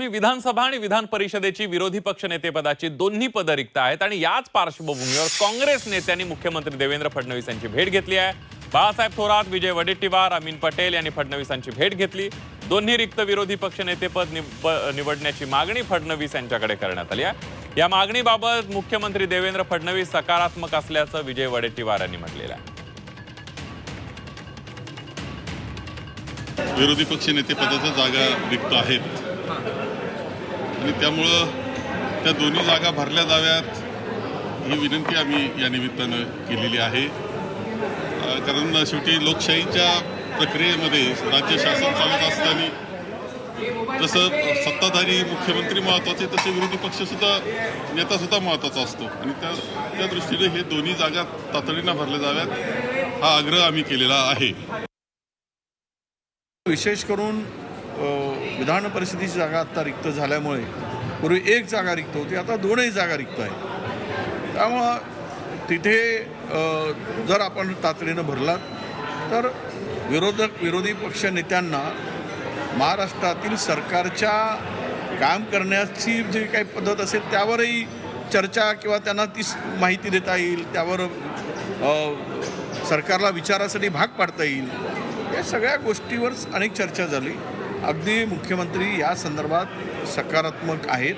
मी विधानसभा आणि विधान परिषदेची विरोधी पक्षनेतेपदाची दोन्ही पदं रिक्त आहेत आणि याच पार्श्वभूमीवर काँग्रेस नेत्यांनी मुख्यमंत्री देवेंद्र फडणवीस यांची भेट घेतली आहे. बाळासाहेब थोरात विजय वडेट्टीवार अमीन पटेल यांनी फडणवीसांची भेट घेतली. दोन्ही रिक्त विरोधी पक्षनेतेपद निव- निवडण्याची मागणी फडणवीस यांच्याकडे करण्यात आली आहे. या मागणीबाबत मुख्यमंत्री देवेंद्र फडणवीस सकारात्मक असल्याचं विजय वडेट्टीवार यांनी म्हटलेलं आहे. विरोधी पक्ष नेतेपदाच्या जागा रिक्त आहेत. आणि त्यामुळं त्या दोन्ही जागा भरल्या जाव्यात ही विनंती आम्ही या निमित्तानं केलेली आहे. कारण शेवटी लोकशाहीच्या प्रक्रियेमध्ये राज्य शासन चालत असताना जसं सत्ताधारी मुख्यमंत्री महत्त्वाचे तसे विरोधी पक्षसुद्धा नेतासुद्धा महत्त्वाचा महत्त्वाचा असतो. आणि त्या त्या दृष्टीने हे दोन्ही जागा तातडीनं भरल्या जाव्यात हा आग्रह आम्ही केलेला आहे. विशेष करून विधान परिषदेची जागा आत्ता रिक्त झाल्यामुळे पूर्वी एक जागा रिक्त होती आता दोनही जागा रिक्त आहे त्यामुळं तिथे जर आपण तातडीनं भरलात तर विरोधक विरोधी पक्ष नेत्यांना महाराष्ट्रातील सरकारच्या काम करण्याची जी काही पद्धत असेल त्यावरही चर्चा किंवा त्यांना ती माहिती देता येईल त्यावर सरकारला विचारासाठी भाग पाडता येईल या सगळ्या गोष्टीवर अनेक चर्चा झाली. अगदी मुख्यमंत्री या संदर्भात सकारात्मक आहेत.